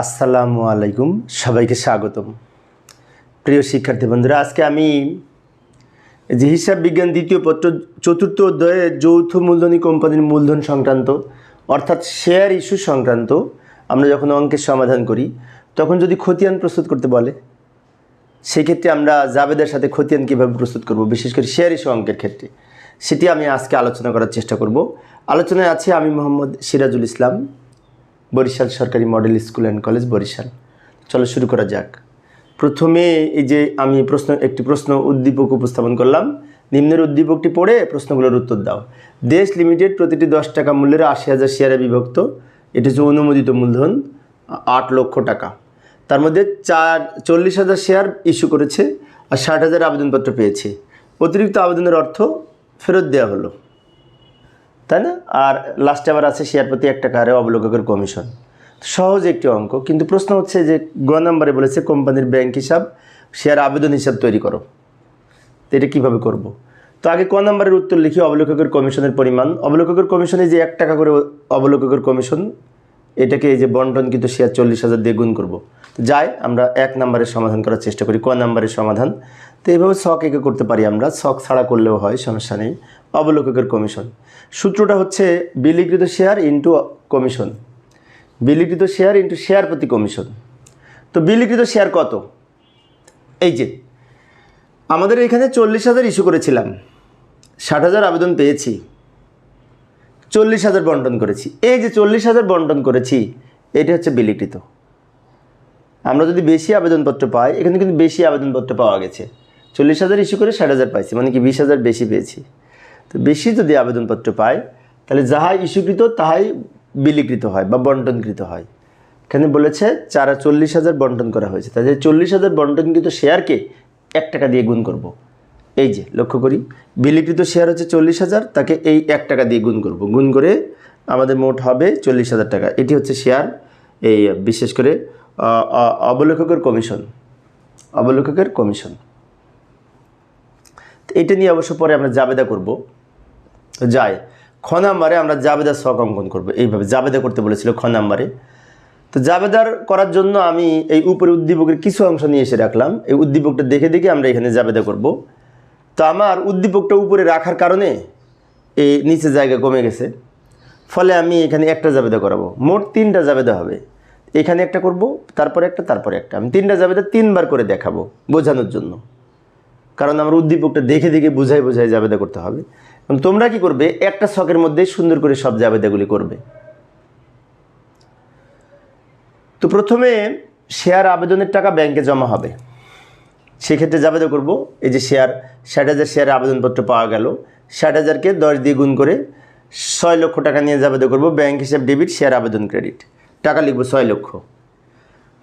আসসালামু আলাইকুম, সবাইকে স্বাগতম। প্রিয় শিক্ষার্থী বন্ধুরা, আজকে আমি যে হিসাব বিজ্ঞান দ্বিতীয় পত্র চতুর্থ অধ্যায়ে যৌথ মূলধনী কোম্পানির মূলধন সংক্রান্ত, অর্থাৎ শেয়ার ইস্যু সংক্রান্ত আমরা যখন অঙ্কের সমাধান করি, তখন যদি খতিয়ান প্রস্তুত করতে বলে, সেক্ষেত্রে আমরা জাবেদের সাথে খতিয়ান কীভাবে প্রস্তুত করব, বিশেষ করে শেয়ার ইস্যু অঙ্কের ক্ষেত্রে, সেটি আমি আজকে আলোচনা করার চেষ্টা করব। আলোচনায় আছি আমি মোহাম্মদ সিরাজুল ইসলাম। বরিশাল সরকারি model school and college Barishal. চলো শুরু করা যাক। প্রথমে এই যে আমি প্রশ্ন, একটি প্রশ্ন উদ্দীপক উপস্থাপন করলাম। নিম্নের উদ্দীপকটি পড়ে প্রশ্নগুলোর উত্তর দাও। দেশ লিমিটেড প্রতিটি দশ টাকা মূল্যের আশি হাজার শেয়ারে বিভক্ত। এটি হচ্ছে অনুমোদিত মূলধন, আট লক্ষ টাকা। তার মধ্যে চার, চল্লিশ হাজার শেয়ার ইস্যু করেছে আর ষাট হাজার আবেদনপত্র পেয়েছে। অতিরিক্ত আবেদনের অর্থ ফেরত দেওয়া হলো। তাই না? আর লাস্টে আবার আছে শেয়ার প্রতি এক টাকা হারে অবলোককের কমিশন সহজ একটি অঙ্ক, কিন্তু প্রশ্ন হচ্ছে যে গ নাম্বারে বলেছে কোম্পানির ব্যাংক হিসাব শেয়ার আবেদন হিসাব তৈরি করো। তো এটা কীভাবে করব? তো আগে ক নাম্বারের উত্তর লিখি, অবলোককের কমিশনের পরিমাণ। অবলোককের কমিশনে যে এক টাকা করে অবলোককের কমিশন এটাকে এই যে বন্টন কিন্তু শেয়ার চল্লিশ হাজার দিয়ে গুণ করব। যাই, আমরা এক নাম্বারের সমাধান করার চেষ্টা করি, ক নাম্বারের সমাধান। তো এইভাবে শখ একে করতে পারি আমরা, শখ ছাড়া করলেও হয়, সমস্যা নেই। অবলোককের কমিশন সূত্রটা হচ্ছে বিলিকৃত শেয়ার ইন্টু কমিশন বিলিকৃত শেয়ার ইন্টু শেয়ার প্রতি কমিশন তো বিলিকৃত শেয়ার কত? এই যে, আমাদের এখানে চল্লিশ হাজার ইস্যু করেছিলাম। ষাট হাজার আবেদন পেয়েছি। চল্লিশ হাজার বন্টন করেছি। এই যে চল্লিশ হাজার বন্টন করেছি, এটা হচ্ছে বিলিকৃত। আমরা যদি বেশি আবেদনপত্র পাই, এখানে কিন্তু বেশি আবেদনপত্র পাওয়া গেছে। চল্লিশ হাজার ইস্যু করে ষাট হাজার পাইছি মানে কি বিশ হাজার বেশি পেয়েছি। তো বেশি যদি আবেদনপত্র পাই তাহলে যাহাই ইস্যুকৃত তাহাই বিলিকৃত হয় বা বন্টনকৃত হয়। এখানে বলেছে চারা চল্লিশ হাজার বন্টন করা হয়েছে। তাহলে চল্লিশ হাজার বন্টনকৃত শেয়ারকে এক টাকা দিয়ে গুণ করব। এই যে, লক্ষ্য করি, বিলিকৃত শেয়ার হচ্ছে চল্লিশ হাজার, তাকে এই এক টাকা দিয়ে গুণ করব। গুণ করে আমাদের মোট হবে চল্লিশ হাজার টাকা। এটি হচ্ছে শেয়ার, এই বিশেষ করে অবলেখকের কমিশন। অবলেখকের কমিশন। এটা নিয়ে অবশ্য পরে আমরা জাবেদা করব। তো যাই, খ নাম্বারে আমরা জাবেদার শখ অঙ্কন করব। এইভাবে জাবেদা করতে বলেছিল খ নাম্বারে। তো জাবেদার করার জন্য আমি এই উপরে উদ্দীপকের কিছু অংশ নিয়ে এসে রাখলাম। এই উদ্দীপকটা দেখে দেখে আমরা এখানে জাবেদা করব। তো আমার উদ্দীপকটা উপরে রাখার কারণে এই নিচে জায়গা কমে গেছে। ফলে আমি এখানে একটা জাবেদা করাবো। মোট তিনটা জাবেদা হবে। এখানে একটা করব, তারপরে একটা তারপরে একটা। আমি তিনটা জাবেদা তিনবার করে দেখাবো বোঝানোর জন্য। কারণ আমার উদ্দীপকটা দেখে দেখে বুঝাই বুঝাই জাবেদা করতে হবে। তোমরা কি করবে? একটা শখের মধ্যে সুন্দর করে সব জাবেদাগুলি করবে। তো প্রথমে শেয়ার আবেদনের টাকা ব্যাংকে জমা হবে। সেক্ষেত্রে জাবেদা করব, এই যে শেয়ার ষাট হাজার শেয়ার আবেদনপত্র পাওয়া গেল। ষাট হাজারকে দশ দিয়ে গুণ করে ছয় লক্ষ টাকা নিয়ে জাবেদা করব ব্যাংক হিসাব ডেবিট শেয়ার আবেদন ক্রেডিট টাকা লিখব ছয় লক্ষ।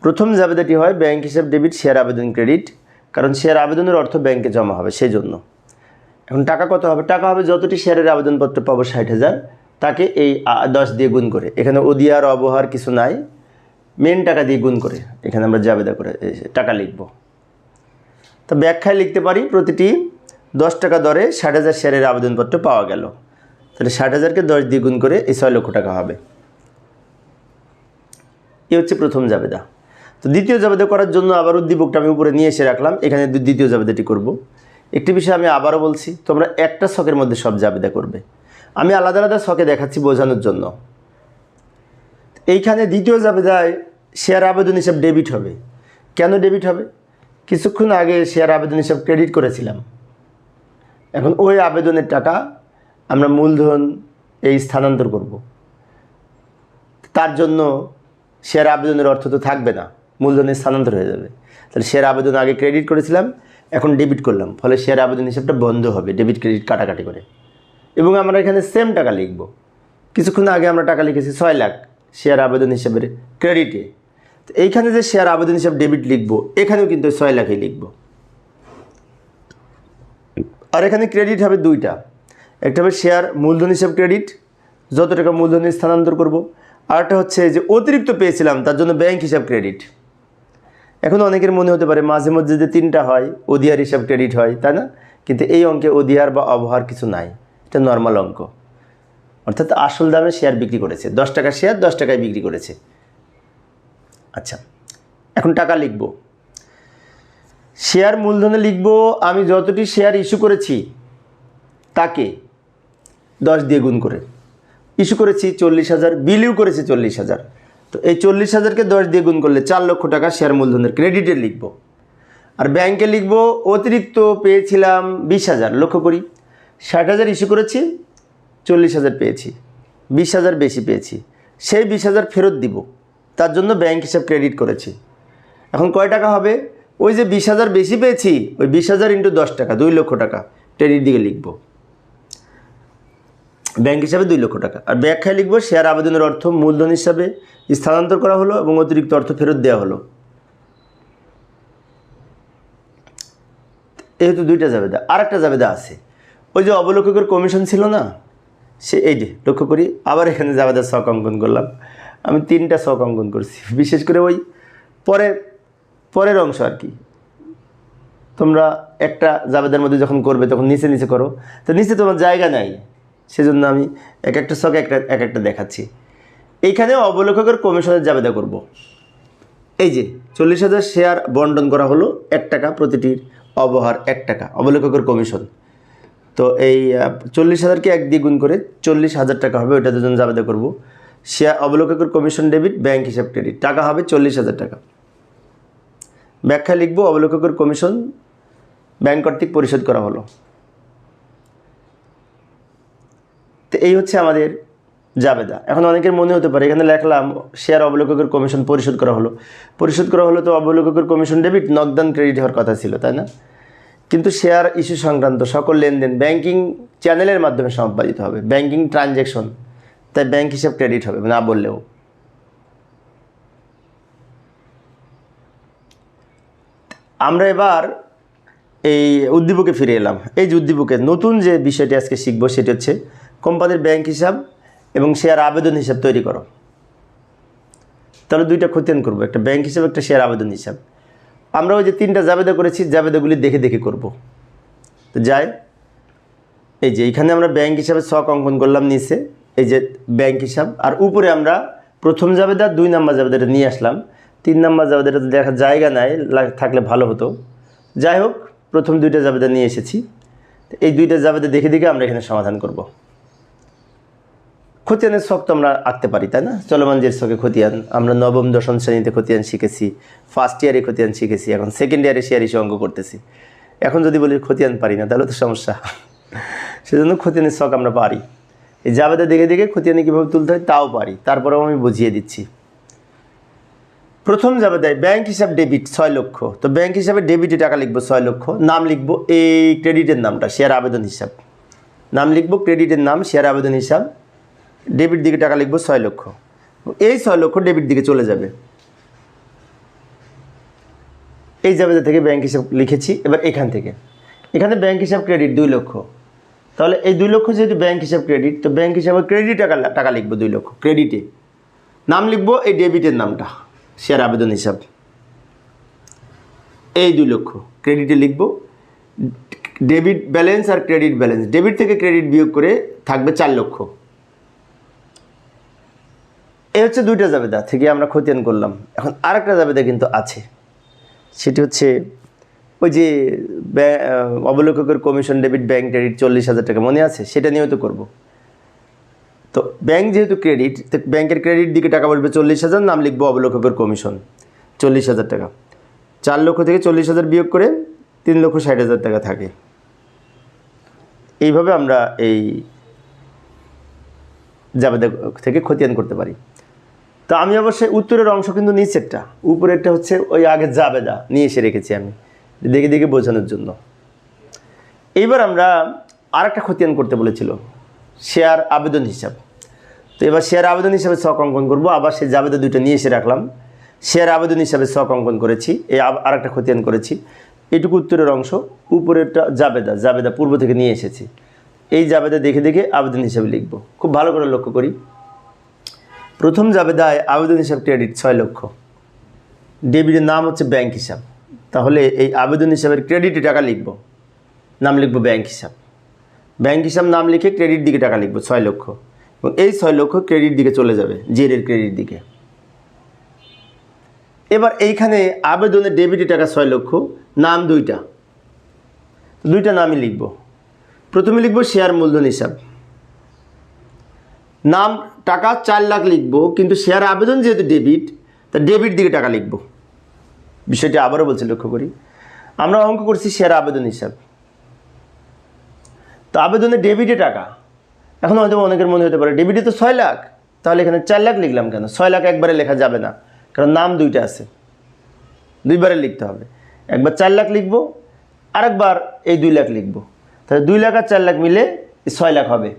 প্রথম জাবেদাটি হয় ব্যাংক হিসাব ডেবিট শেয়ার আবেদন ক্রেডিট কারণ শেয়ার আবেদনের অর্থ ব্যাংকে জমা হবে সেই জন্য এখন টাকা কত হবে? টাকা হবে যতটি শেয়ারের আবেদনপত্র পাবো ষাট হাজার, তাকে এই দশ দিয়ে গুণ করে। এখানে অদিয়ার অবহার কিছু নাই মেন টাকা দিয়ে গুণ করে। এখানে আমরা জাবেদা করে টাকা লিখব। তো ব্যাখ্যায় লিখতে পারি, প্রতিটি দশ টাকা দরে ষাট হাজার শেয়ারের আবেদনপত্র পাওয়া গেল। তাহলে ষাট হাজারকে দশ দিয়ে গুণ করে এই ছয় লক্ষ টাকা হবে। এ হচ্ছে প্রথম জাবেদা। তো দ্বিতীয় জাবেদা করার জন্য আবার উদ্দীপকটা আমি উপরে নিয়ে এসে রাখলাম। এখানে দ্বিতীয় জাবেদাটি করব। একটি বিষয় আমি আবারও বলছি, তোমরা একটা শখের মধ্যে সব জাবেদা করবে। আমি আলাদা আলাদা শখে দেখাচ্ছি বোঝানোর জন্য। এইখানে দ্বিতীয় জাবেদায় শেয়ার আবেদন হিসাব ডেবিট হবে। কেন ডেবিট হবে? কিছুক্ষণ আগে শেয়ার আবেদন হিসাব ক্রেডিট করেছিলাম। এখন ওই আবেদনের টাকা আমরা মূলধন এই স্থানান্তর করব। তার জন্য শেয়ার আবেদনের অর্থ তো থাকবে না, মূলধনের স্থানান্তর হয়ে যাবে। তাহলে শেয়ার আবেদন আগে ক্রেডিট করেছিলাম এখন ডেবিট করলাম, ফলে শেয়ার আবেদন হিসাবটা বন্ধ হবে ডেবিট ক্রেডিট কাটাকাটি করে। এবং আমরা এখানে সেম টাকা লিখব। কিছুক্ষণ আগে আমরা টাকা লিখেছি ছয় লাখ শেয়ার আবেদন হিসাবের ক্রেডিটে তো এইখানে যে শেয়ার আবেদন হিসাব ডেবিট লিখব, এখানেও কিন্তু ছয় লাখই লিখব। আর এখানে ক্রেডিট হবে দুইটা। একটা হবে শেয়ার মূলধন হিসাব ক্রেডিট যত টাকা মূলধনে স্থানান্তর করব। আরেকটা হচ্ছে যে অতিরিক্ত পেয়েছিলাম, তার জন্য ব্যাংক হিসাব ক্রেডিট এখন অনেকের মনে হতে পারে মাঝে মধ্যে যে তিনটা হয় অধিয়ার হিসাব ক্রেডিট হয়, তাই না? কিন্তু এই অঙ্কে অধিয়ার বা অবহার কিছু নাই। এটা নর্মাল অঙ্ক। অর্থাৎ আসল দামে শেয়ার বিক্রি করেছে। দশ টাকা শেয়ার দশ টাকায় বিক্রি করেছে। আচ্ছা এখন টাকা লিখব। শেয়ার মূলধনে লিখব, আমি যতটি শেয়ার ইস্যু করেছি, তাকে দশ দিয়ে গুণ করে। ইস্যু করেছি চল্লিশ হাজার বিলিও করেছি চল্লিশ হাজার। তো এই চল্লিশ হাজারকে দশ দিয়ে গুণ করলে চার লক্ষ টাকা শেয়ার মূলধনের ক্রেডিটে লিখব। আর ব্যাংকে লিখব, অতিরিক্ত পেয়েছিলাম বিশ হাজার, লক্ষ্য করি। ষাট হাজার ইস্যু করেছি, চল্লিশ হাজার পেয়েছি, বিশ হাজার বেশি পেয়েছি। সেই বিশ হাজার ফেরত দিব, তার জন্য ব্যাংক হিসাব ক্রেডিট করেছি। এখন কয় টাকা হবে? ওই যে বিশ হাজার বেশি পেয়েছি, ওই বিশ হাজার ইন্টু দশ টাকা, দুই লক্ষ টাকা ক্রেডিট দিকে লিখব। ব্যাংক হিসাবে দুই লক্ষ টাকা। আর ব্যাখ্যায় লিখব, শেয়ার আবেদনের অর্থ মূলধন হিসাবে স্থানান্তর করা হলো এবং অতিরিক্ত অর্থ ফেরত দেওয়া হলো। যেহেতু দুইটা জাবেদা আর একটা জাবেদা আছে। ওই যে অবলোককের কমিশন ছিল না, সে এই যে, লক্ষ্য করি, আবার এখানে জাবেদার শখ অঙ্কন করলাম। আমি তিনটা শখ অঙ্কন করছি, বিশেষ করে ওই পরের পরের অংশ আর কি। তোমরা একটা জাবেদার মধ্যে যখন করবে, তখন নিচে নিচে করো। তো নিচে তোমার জায়গা নাই। সেজন্য আমি এক একটা একটা এক একটা দেখাচ্ছি। এইখানে অবলোককের কমিশনের জাবেদা করব। এই যে, চল্লিশ হাজার শেয়ার বন্টন করা হলো, এক টাকা প্রতিটির অবহার এক টাকা অবলেখকের কমিশন তো এই চল্লিশ হাজারকে এক দিয়ে গুণ করে চল্লিশ হাজার টাকা হবে ওইটা দুজন জাবেদা করব। শেয়ার অবলোককের কমিশন ডেবিট ব্যাংক হিসাব ক্রেডিট টাকা হবে চল্লিশ হাজার টাকা। ব্যাখ্যা লিখব, অবলোককের কমিশন ব্যাংক কর্তৃক পরিশোধ করা হলো। তো এই হচ্ছে আমাদের জাবেদা। এখন অনেকের মনে হতে পারে, এখানে লেখলাম শেয়ার অবলোককের কমিশন পরিশোধ করা হলো। পরিশোধ করা হলো তো অবলোককের কমিশন ডেবিট নকদান ক্রেডিট হওয়ার কথা ছিল, তাই না? কিন্তু শেয়ার ইস্যু সংক্রান্ত সকল লেনদেন ব্যাংকিং চ্যানেলের মাধ্যমে সম্পাদিত হবে। ব্যাংকিং ট্রানজ্যাকশন তাই ব্যাংক হিসাব ক্রেডিট হবে, না বললেও। আমরা এবার এই উদ্দীপকে ফিরে এলাম। এই যে উদ্দীপকে, নতুন যে বিষয়টি আজকে শিখব সেটি হচ্ছে কোম্পানির ব্যাংক হিসাব এবং শেয়ার আবেদন হিসাব তৈরি করো। তাহলে দুইটা খতিয়ান করব, একটা ব্যাংক হিসাব, একটা শেয়ার আবেদন হিসাব। আমরা ওই যে তিনটা জাবেদা করেছি, জাবেদাগুলি দেখে দেখে করব। তো যাই, এই যে এখানে আমরা ব্যাংক হিসাবে শখ অঙ্কন করলাম নিচে, এই যে ব্যাংক হিসাব, আর উপরে আমরা প্রথম জাবেদা, দুই নাম্বার জাবেদাটা নিয়ে আসলাম। তিন নাম্বার জাবেদাটা তো দেখার জায়গা নাই থাকলে ভালো হতো। যাই হোক প্রথম দুইটা জাবেদা নিয়ে এসেছি। এই দুইটা জাবেদা দেখে দেখে আমরা এখানে সমাধান করব। খতিয়ানের শখ তো আমরা আঁকতে পারি, তাই না? চলমান যে শখে খতিয়ান, আমরা নবম, দশম শ্রেণীতে খতিয়ান শিখেছি ফার্স্ট ইয়ারে খতিয়ান শিখেছি, এখন সেকেন্ড ইয়ারে শেয়ার ইস্যু অঙ্ক করতেছি। এখন যদি বলি খতিয়ান পারি না, তাহলে তো সমস্যা। সেজন্য খতিয়ানের শখ আমরা পারি। এই জাবেদা দেখে দেখে খতিয়ানে কীভাবে তুলতে হয়, তাও পারি। তারপরেও আমি বুঝিয়ে দিচ্ছি। প্রথম যাবে দেয় ব্যাংক হিসাব ডেবিট ছয় লক্ষ। তো ব্যাংক হিসাবে ডেবিটে টাকা লিখব ছয় লক্ষ। নাম লিখব এই ক্রেডিটের নামটা শেয়ার আবেদন হিসাব। নাম লিখব ক্রেডিটের নাম শেয়ার আবেদন হিসাব। ডেবিট দিকে টাকা লিখব ছয় লক্ষ। এই ছয় লক্ষ ডেবিট দিকে চলে যাবে। এই জাবেদা থেকে ব্যাংক হিসাব লিখেছি, এবার এখান থেকে। এখানে ব্যাংক হিসাব ক্রেডিট দুই লক্ষ। তাহলে এই দুই লক্ষ যেহেতু ব্যাংক হিসাব ক্রেডিট তো ব্যাংক হিসাবে ক্রেডিট টাকা টাকা লিখব দুই লক্ষ ক্রেডিটে নাম লিখব এই ডেবিটের নামটা। শেয়ার আবেদন হিসাব। এই দুই লক্ষ। ক্রেডিটে লিখব, ডেবিট ব্যালেন্স আর ক্রেডিট ব্যালেন্স। ডেবিট থেকে ক্রেডিট বিয়োগ করে থাকবে চার লক্ষ। এই হচ্ছে দুইটা জাবেদা থেকে আমরা খতিয়ান করলাম। এখন আরেকটা জাবেদা কিন্তু আছে। সেটি হচ্ছে ওই যে অবলোককের কমিশন, ডেবিট, ব্যাংক ক্রেডিট চল্লিশ হাজার টাকা মনে আছে? সেটা নিয়েও তো করব। তো ব্যাংক যেহেতু ক্রেডিট ব্যাংকের ক্রেডিট দিকে টাকা বসবে চল্লিশ হাজার, নাম লিখব অবলোককের কমিশন। চল্লিশ হাজার টাকা। চার লক্ষ থেকে চল্লিশ হাজার বিয়োগ করে তিন লক্ষ ষাট হাজার টাকা থাকে। এইভাবে আমরা এই জাবেদা থেকে খতিয়ান করতে পারি। তো আমি অবশ্যই উত্তরের অংশ কিন্তু নিচেরটা। উপরেরটা হচ্ছে ওই আগে জাবেদা নিয়ে এসে রেখেছি আমি, দেখে দেখে বোঝানোর জন্য। এইবার আমরা আর একটা খতিয়ান করতে বলেছিল। শেয়ার আবেদন হিসাব। তো এবার শেয়ার আবেদন হিসাবে শখ অঙ্কন করব, আবার সেই জাবেদা দুইটা নিয়ে এসে রাখলাম। শেয়ার আবেদন হিসাবে শখ অঙ্কন করেছি এই আব- আরেকটা খতিয়ান করেছি। এটুকু উত্তরের অংশ, উপরেরটা জাবেদা জাবেদা পূর্ব থেকে নিয়ে এসেছি। এই জাবেদা দেখে দেখে আবেদন হিসাবে লিখব। খুব ভালো করে লক্ষ্য করি। প্রথম জাবেদায় আবেদন হিসাব ক্রেডিট ছয় লক্ষ। ডেবিটের নাম হচ্ছে ব্যাংক হিসাব। তাহলে এই আবেদন হিসাবের ক্রেডিটে টাকা লিখব। নাম লিখব ব্যাংক হিসাব। ব্যাংক হিসাব নাম লিখে ক্রেডিট দিকে টাকা লিখব, ছয় লক্ষ। এবং এই ছয় লক্ষ ক্রেডিট দিকে চলে যাবে জেরের ক্রেডিট দিকে। এবার এইখানে আবেদনে ডেবিটে টাকা ছয় লক্ষ, নাম দুইটা। দুইটা নামই লিখব। প্রথমে লিখব শেয়ার মূলধন হিসাব। নাম, টাকা চার লাখ লিখব, কিন্তু শেয়ার আবেদন যেহেতু ডেবিট, তা ডেবিট দিকে টাকা লিখব। বিষয়টি আবারও বলছি, লক্ষ্য করি। আমরা অঙ্ক করছি শেয়ার আবেদন হিসাব। তো আবেদনে ডেবিটে টাকা। এখন হয়তো অনেকের মনে হতে পারে ডেবিটে তো ছয় লাখ। তাহলে এখানে চার লাখ লিখলাম কেন? ছয় লাখ একবারে লেখা যাবে না, কারণ নাম দুইটা আছে। দুইবারে লিখতে হবে। একবার চার লাখ লিখব, আরেকবার এই দুই লাখ লিখব। তাহলে দুই লাখ আর চার লাখ মিলে ছয় লাখ হবে।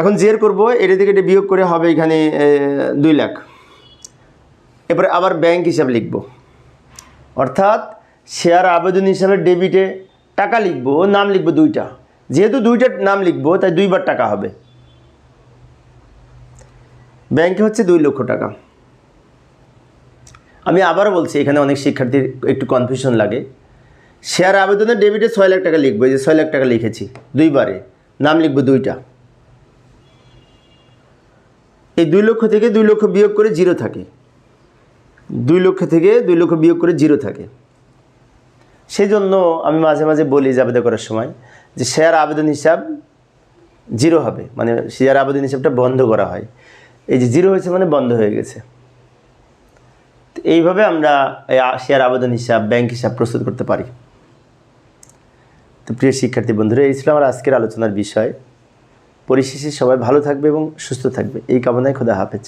এখন জের করব এটা থেকে এটা বিয়োগ করে হবে এখানে দুই লাখ। এরপরে আবার ব্যাংক হিসাব লিখব। অর্থাৎ শেয়ার আবেদন হিসাবে ডেবিটে টাকা লিখব, নাম লিখব দুইটা। যেহেতু দুইটা নাম লিখব, তাই দুইবার টাকা হবে। ব্যাংকে হচ্ছে দুই লক্ষ টাকা। আমি আবারও বলছি, এখানে অনেক শিক্ষার্থীর একটু কনফিউশন লাগে। শেয়ার আবেদনে ডেবিটে ছয় লাখ টাকা লিখব যে ছয় লাখ টাকা লিখেছি, দুইবারে। নাম লিখব দুইটা। এই দুই লক্ষ থেকে দুই লক্ষ বিয়োগ করে জিরো থাকে। দুই লক্ষ থেকে দুই লক্ষ বিয়োগ করে জিরো থাকে। সেই জন্য আমি মাঝে মাঝে বলি জাবেদা করার সময় যে শেয়ার আবেদন হিসাব জিরো হবে। মানে শেয়ার আবেদন হিসাবটা বন্ধ করা হয়। এই যে জিরো হয়েছে মানে বন্ধ হয়ে গেছে। তো এইভাবে আমরা শেয়ার আবেদন হিসাব, ব্যাংক হিসাব প্রস্তুত করতে পারি। তো প্রিয় শিক্ষার্থী বন্ধুরা, এই ছিল আমার আজকের আলোচনার বিষয়। পরিশেষে সবাই ভালো থাকবে এবং সুস্থ থাকবে। এই কামনায় খোদা হাফেজ।